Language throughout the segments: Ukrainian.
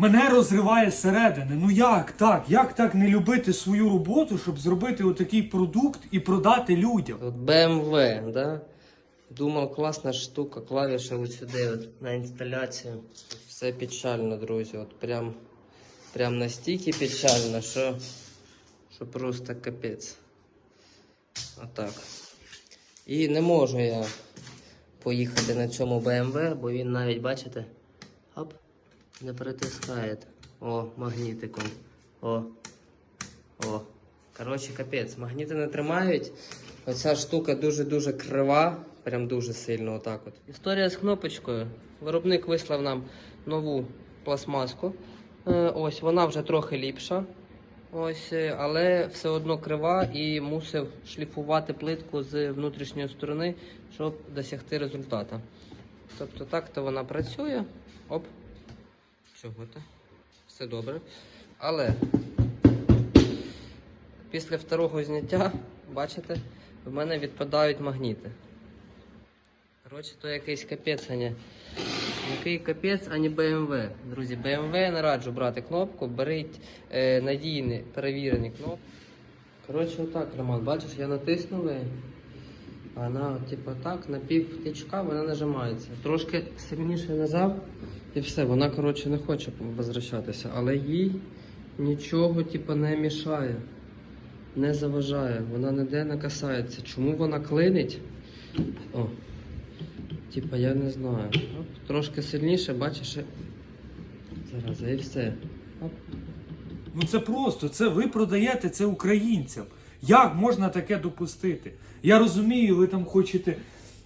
Мене розриває зсередини. Ну як так? Як так не любити свою роботу, щоб зробити отакий продукт і продати людям? От BMW, да? Думав, класна штука, клавіші ось сюди от, на інсталяцію. Все печально, друзі. От прям, прям настільки печально, що, що просто капець. Отак. І не можу я поїхати на цьому BMW, бо він навіть, бачите, оп, не притискає. О, магнітиком. О. О. Коротше, капець, магніти не тримають. Оця штука дуже-дуже крива, прям дуже сильно отак от. Історія з кнопочкою. Виробник вислав нам нову пластмаску. Е, ось вона вже трохи ліпша. Ось, е, але все одно крива і мусив шліфувати плитку з внутрішньої сторони, щоб досягти результату. Тобто так-то вона працює. Оп. Чого то? Все добре. Але після второго зняття, бачите, в мене відпадають магніти. Коротше, то якийсь капець, а не. Який капець, а не BMW. Друзі, BMW не раджу брати кнопку, беріть е, надійні перевірені кнопки. Коротше, отак, Роман, бачиш, я натиснув вона, типу, так, на пів тичка вона нажимається. Трошки сильніше нажав і все, вона, коротше, не хоче возвращатися, але їй нічого, типу, не мішає не заважає, вона ніде не касається. Чому вона клинить? О, типа я не знаю. Оп, трошки сильніше, бачиш. Зараз, і все. Оп. Ну це просто, це ви продаєте це українцям. Як можна таке допустити? Я розумію, ви там хочете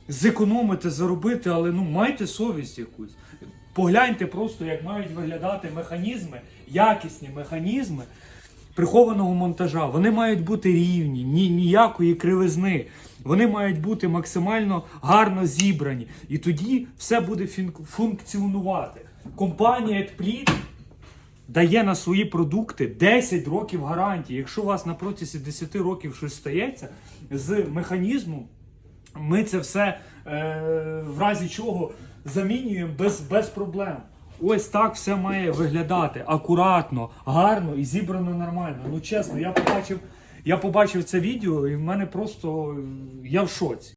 зекономити, заробити, але ну майте совість якусь. Погляньте просто, як мають виглядати механізми, якісні механізми прихованого монтажа. Вони мають бути рівні, ні, ніякої кривизни. Вони мають бути максимально гарно зібрані. І тоді все буде функціонувати. Компанія Едпліт дає на свої продукти 10 років гарантії. Якщо у вас на протязі 10 років щось стається з механізмом, ми це все е, в разі чого замінюємо без, без проблем. Ось так все має виглядати акуратно, гарно і зібрано нормально. Ну чесно, я побачив, я побачив це відео, і в мене просто я в шоці.